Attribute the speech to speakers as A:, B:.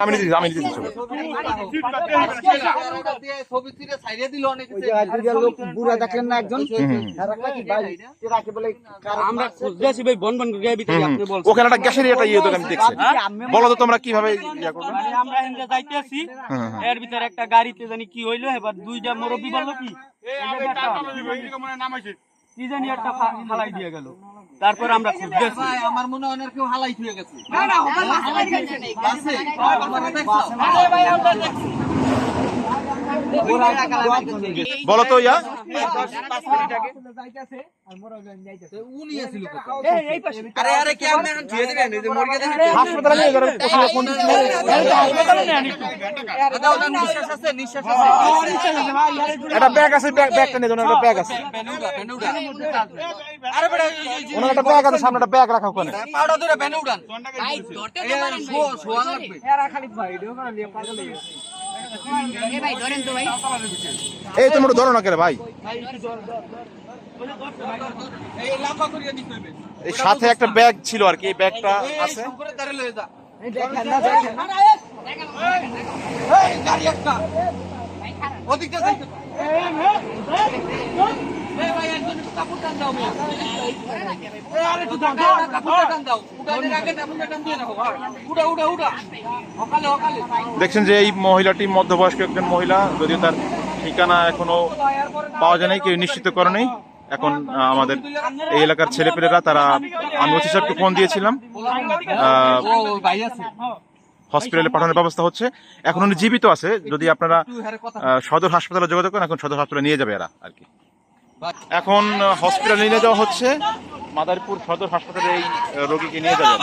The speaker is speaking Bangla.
A: আমি আমি
B: বুড়া দেখলেন না একজন
C: আমরা খুঁজতেছি ভাই বন বন গিয়ে ভিতরে আপনি বলছেন
A: ওখানে একটা গ্যাসের একটা ইয়ে দেখছি। বলো তো তোমরা কীভাবে ইয়া করবে?
C: মানে আমরা যাইতেছি। এর ভিতরে একটা গাড়িতে জানি কি হইল এবার দুইটা মুরব্বী বলল কি কি জানি একটা ফালাই দিয়ে গেল। তারপর আমরা খুঁজতেছি
D: আমার মনে হয় কেউ হালাই হয়ে গেছে? আমার দেখছ?
A: বলো তো। ইয়া একটা ব্যাগ আছে ব্যাগ ব্যাগটা নিয়ে একটা ব্যাগ আছে। ওনার একটা ব্যাগ আছে সামনে একটা ব্যাগ রাখা ওখানে।
D: পাউডার ধরে বেনে উড়ান ভাই
A: এই তোমরা ধরো না কেন ভাই
D: এই
A: সাথে একটা ব্যাগ ছিল আর কি এই ব্যাগটা আছে
D: ওদিকটা যাইতে এই ভাই একজন একটু
A: দেখছেন যে এই মহিলাটি মধ্যবয়স্ক একজন মহিলা, যদিও তার ঠিকানা এখনও পাওয়া যায় নাই, কেউ নিশ্চিত করে নেই। এখন আমাদের এই এলাকার ছেলেপেলেরা, তারা আমি ওসি সাহেবকে ফোন দিয়েছিলাম হসপিটালে পাঠানোর ব্যবস্থা হচ্ছে। এখন উনি জীবিত আছে, যদি আপনারা সদর হাসপাতালে যোগাযোগ করেন, এখন সদর হাসপাতালে নিয়ে যাবে এরা আর কি। এখন হসপিটালে নিয়ে যাওয়া হচ্ছে। মাদারীপুর সদর হাসপাতালে এই রোগীকে নিয়ে যাবে